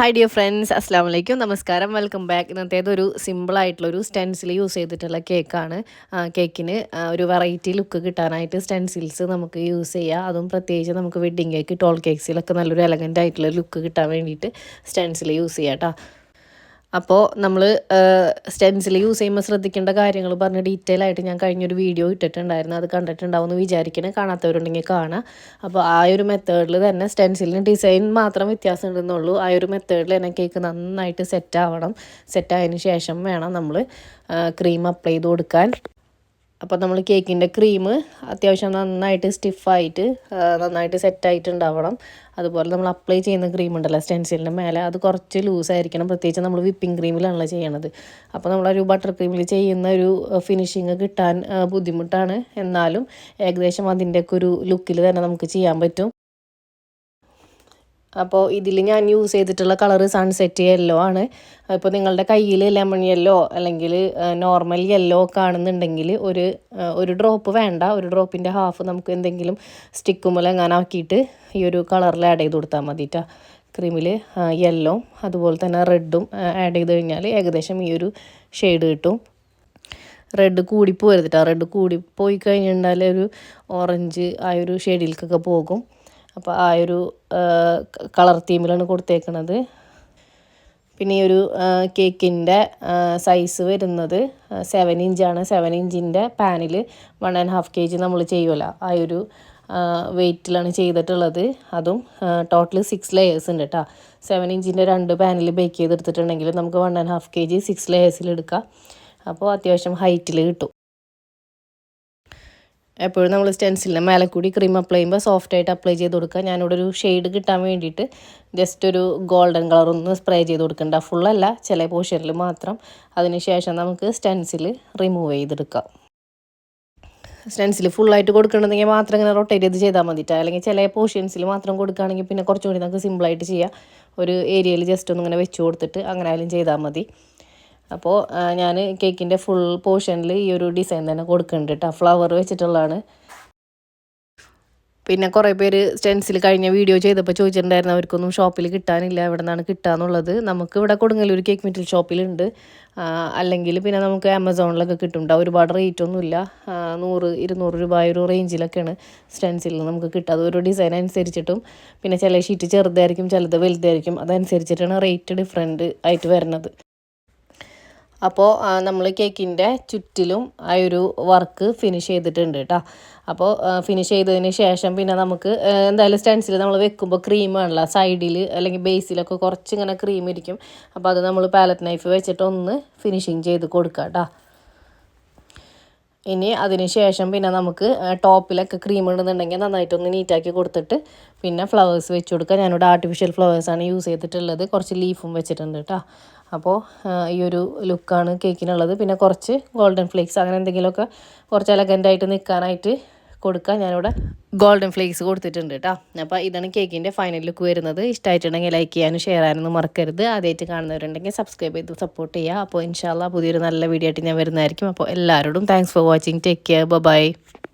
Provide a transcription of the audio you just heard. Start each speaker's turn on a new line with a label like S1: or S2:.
S1: Hi dear friends അസ്സാം വലൈക്കും നമസ്കാരം വെൽക്കം ബാക്ക് ഇന്നത്തേത് ഒരു സിമ്പിളായിട്ടുള്ളൊരു സ്റ്റെൻസിൽ യൂസ് ചെയ്തിട്ടുള്ള കേക്കാണ് കേക്കിന് ഒരു വെറൈറ്റി ലുക്ക് കിട്ടാനായിട്ട് സ്റ്റെൻസിൽസ് നമുക്ക് യൂസ് ചെയ്യാം. അതും പ്രത്യേകിച്ച് നമുക്ക് വെഡ്ഡിങ് കേക്ക് ടോൾ കേക്സിലൊക്കെ നല്ലൊരു എലഗന്റ് ആയിട്ടുള്ള ലുക്ക് കിട്ടാൻ വേണ്ടിയിട്ട് സ്റ്റെൻസിൽ യൂസ് ചെയ്യാം കേട്ടോ അപ്പോൾ നമ്മൾ സ്റ്റെൻസിൽ യൂസ് ചെയ്യുമ്പോൾ ശ്രദ്ധിക്കേണ്ട കാര്യങ്ങൾ പറഞ്ഞ് ഡീറ്റെയിൽ ആയിട്ട് ഞാൻ കഴിഞ്ഞൊരു വീഡിയോ ഇട്ടിട്ടുണ്ടായിരുന്നു. അത് കണ്ടിട്ടുണ്ടാവുമെന്ന് വിചാരിക്കണേ. കാണാത്തവരുണ്ടെങ്കിൽ കാണാം. അപ്പോൾ ആ ഒരു മെത്തേഡിൽ തന്നെ സ്റ്റെൻസിലിന് ഡിസൈൻ മാത്രം വ്യത്യാസം ഉണ്ടെന്നുള്ളൂ ആ ഒരു മെത്തേഡിൽ തന്നെ കേക്ക് നന്നായിട്ട് സെറ്റ് ആവണം. സെറ്റ് ആയതിനു ശേഷം വേണം നമ്മൾ ക്രീം അപ്ലൈ ചെയ്ത് കൊടുക്കാൻ. അപ്പോൾ നമ്മൾ കേക്കിന്റെ ക്രീം അത്യാവശ്യം നന്നായിട്ട് സ്റ്റിഫായിട്ട് നന്നായിട്ട് സെറ്റായിട്ടുണ്ടാവണം അതുപോലെ നമ്മൾ അപ്ലൈ ചെയ്യുന്ന ക്രീം ഉണ്ടല്ലോ സ്റ്റെൻസിലിന്റെ മേലെ അത് കുറച്ച് ലൂസായിരിക്കണം പ്രത്യേകിച്ച് നമ്മൾ വിപ്പിംഗ് ക്രീമിലാണല്ലോ ചെയ്യണത്. അപ്പോൾ നമ്മളൊരു ബട്ടർ ക്രീമിൽ ചെയ്യുന്ന ഒരു ഫിനിഷിങ് കിട്ടാൻ ബുദ്ധിമുട്ടാണ്. എന്നാലും ഏകദേശം അതിന്റെയൊക്കെ ഒരു ലുക്കിൽ തന്നെ നമുക്ക് ചെയ്യാൻ പറ്റും. അപ്പോൾ ഇതിൽ ഞാൻ യൂസ് ചെയ്തിട്ടുള്ള കളറ് സൺസെറ്റ് യെല്ലോ ആണ്. ഇപ്പോൾ നിങ്ങളുടെ കയ്യിൽ ലെമൺ യെല്ലോ അല്ലെങ്കിൽ നോർമൽ യെല്ലോ കാണുന്നുണ്ടെങ്കിൽ ഒരു ഒരു ഡ്രോപ്പ് വേണ്ട. ഒരു ഡ്രോപ്പിന്റെ ഹാഫ് നമുക്ക് എന്തെങ്കിലും ആക്കിയിട്ട് ഈ ഒരു കളറിൽ ആഡ് ചെയ്ത് കൊടുത്താൽ മതിട്ടാ ക്രീമിൽ യെല്ലോ അതുപോലെ തന്നെ റെഡും ആഡ് ചെയ്ത് കഴിഞ്ഞാൽ ഏകദേശം ഈ ഒരു ഷെയ്ഡ് കിട്ടും. റെഡ് കൂടിപ്പോയിരുന്നിട്ടാണ് റെഡ് കൂടിപ്പോയി കഴിഞ്ഞിട്ടുണ്ടെങ്കിൽ ഒരു ഓറഞ്ച് ആ ഒരു ഷെയ്ഡിലേക്കൊക്കെ പോകും. അപ്പോൾ ആ ഒരു കളർ തീമിലാണ് കൊടുത്തേക്കണത്. പിന്നെ ഈ ഒരു കേക്കിന്റെ സൈസ് വരുന്നത് സെവൻ ഇഞ്ചാണ് സെവൻ ഇഞ്ചിന്റെ പാനിൽ one and half K G നമ്മൾ ചെയ്യുമല്ലോ ആ ഒരു വെയിറ്റിലാണ് ചെയ്തിട്ടുള്ളത്. അതും ടോട്ടൽ സിക്സ് ലെയേഴ്സ് ഉണ്ട് കേട്ടോ സെവൻ ഇഞ്ചിന്റെ രണ്ട് പാനിൽ ബേക്ക് ചെയ്തെടുത്തിട്ടുണ്ടെങ്കിൽ നമുക്ക് one and half K G six ലെയേഴ്സിൽ എടുക്കാം. അപ്പോൾ അത്യാവശ്യം ഹൈറ്റിൽ കിട്ടും. എപ്പോഴും നമ്മൾ സ്റ്റെൻസിലിന്റെ മേലെ കൂടി ക്രീം അപ്ലൈ ചെയ്യുമ്പോൾ സോഫ്റ്റ് ആയിട്ട് അപ്ലൈ ചെയ്ത് കൊടുക്കുക. ഞാനിവിടെ ഒരു ഷെയ്ഡ് കിട്ടാൻ വേണ്ടിയിട്ട് ജസ്റ്റ് ഒരു ഗോൾഡൻ കളർ ഒന്ന് സ്പ്രേ ചെയ്ത് കൊടുക്കണ്ട. ഫുള്ളല്ല ചില പോർഷനിൽ മാത്രം. അതിനുശേഷം നമുക്ക് സ്റ്റെൻസിൽ റിമൂവ് ചെയ്തെടുക്കാം. സ്റ്റെൻസിൽ ഫുള്ളായിട്ട് കൊടുക്കണമെങ്കിൽ മാത്രം ഇങ്ങനെ റൊട്ടേറ്റ് ചെയ്ത് ചെയ്താൽ മതിയിട്ട് അല്ലെങ്കിൽ ചില പോർഷൻസിൽ മാത്രം കൊടുക്കുകയാണെങ്കിൽ പിന്നെ കുറച്ചുകൂടി നമുക്ക് സിമ്പിളായിട്ട് ചെയ്യാം. ഒരു ഏരിയയിൽ ജസ്റ്റ് ഒന്ന് ഇങ്ങനെ വെച്ച് കൊടുത്തിട്ട് അങ്ങനെ ആയാലും ചെയ്താൽ മതി. അപ്പോൾ ഞാൻ കേക്കിന്റെ ഫുൾ പോർഷനിൽ ഈ ഒരു ഡിസൈൻ തന്നെ കൊടുക്കുന്നുണ്ട് കേട്ടോ ഫ്ലവർ വെച്ചിട്ടുള്ളതാണ്. പിന്നെ കുറേ പേര് സ്റ്റെൻസിൽ കഴിഞ്ഞ വീഡിയോ ചെയ്തപ്പോൾ ചോദിച്ചിട്ടുണ്ടായിരുന്നു അവർക്കൊന്നും ഷോപ്പിൽ കിട്ടാനില്ല എവിടെ നിന്നാണ് കിട്ടാന്നുള്ളത്. നമുക്ക് ഇവിടെ കൊടുങ്ങല്ലൂർ കേക്ക് മെറ്റീരിയൽ ഷോപ്പിലുണ്ട് അല്ലെങ്കിൽ പിന്നെ നമുക്ക് ആമസോണിലൊക്കെ കിട്ടും ഒരുപാട് റേറ്റ് ഒന്നുമില്ല നൂറ് ഇരുന്നൂറ് രൂപ ഒരു റേഞ്ചിലൊക്കെയാണ് സ്റ്റെൻസിൽ നമുക്ക് കിട്ടുക. ഓരോ ഡിസൈൻ അനുസരിച്ചിട്ടും പിന്നെ ചില ഷീറ്റ് ചെറുതായിരിക്കും ചിലത് വലുതായിരിക്കും. അതനുസരിച്ചിട്ടാണ് റേറ്റ് ഡിഫറെന്റ് ആയിട്ട് വരുന്നത്. അപ്പോൾ നമ്മൾ കേക്കിന്റെ ചുറ്റിലും ആ ഒരു വർക്ക് ഫിനിഷ് ചെയ്തിട്ടുണ്ട് കേട്ടോ അപ്പോൾ ഫിനിഷ് ചെയ്തതിന് ശേഷം പിന്നെ നമുക്ക് എന്തായാലും സ്റ്റെൻസിൽ നമ്മൾ വെക്കുമ്പോൾ ക്രീം ആണല്ലോ സൈഡിൽ അല്ലെങ്കിൽ ബേസിലൊക്കെ കുറച്ച് ഇങ്ങനെ ക്രീം ഇരിക്കും. അപ്പോൾ അത് നമ്മൾ പാലറ്റ് നൈഫ് വെച്ചിട്ട് ഒന്ന് ഫിനിഷിങ് ചെയ്ത് കൊടുക്കാം കേട്ടോ ഇനി അതിന് ശേഷം പിന്നെ നമുക്ക് ടോപ്പിലൊക്കെ ക്രീം ഉണ്ടെന്നുണ്ടെങ്കിൽ നന്നായിട്ടൊന്ന് നീറ്റാക്കി കൊടുത്തിട്ട് പിന്നെ ഫ്ലവേഴ്സ് വെച്ച് കൊടുക്കുക. ഞാനിവിടെ ആർട്ടിഫിഷ്യൽ ഫ്ലവേഴ്സാണ് യൂസ് ചെയ്തിട്ടുള്ളത്. കുറച്ച് ലീഫും വെച്ചിട്ടുണ്ട് കേട്ടോ അപ്പോൾ ഈ ഒരു ലുക്കാണ് കേക്കിനുള്ളത് പിന്നെ കുറച്ച് ഗോൾഡൻ ഫ്ലേക്സ് അങ്ങനെ എന്തെങ്കിലുമൊക്കെ കുറച്ച് എലഗന്റായിട്ട് നിൽക്കാനായിട്ട് കൊടുക്കുക ഞാനിവിടെ ഗോൾഡൻ ഫ്ലേക്സ് കൊടുത്തിട്ടുണ്ട് കേട്ടോ അപ്പോൾ ഇതാണ് കേക്കിന്റെ ഫൈനൽ ലുക്ക് വരുന്നത്. ഇഷ്ടമായിട്ടുണ്ടെങ്കിൽ ലൈക്ക് ചെയ്യാനും ഷെയർ ചെയ്യാനൊന്നും മറക്കരുത്. ആദ്യമായിട്ട് കാണുന്നവരുണ്ടെങ്കിൽ സബ്സ്ക്രൈബ് ചെയ്ത് സപ്പോർട്ട് ചെയ്യുക. അപ്പോൾ ഇൻഷാല്ല പുതിയൊരു നല്ല വീഡിയോ ആയിട്ട് ഞാൻ വരുന്നതായിരിക്കും. അപ്പോൾ എല്ലാവരോടും thanks for watching take care bye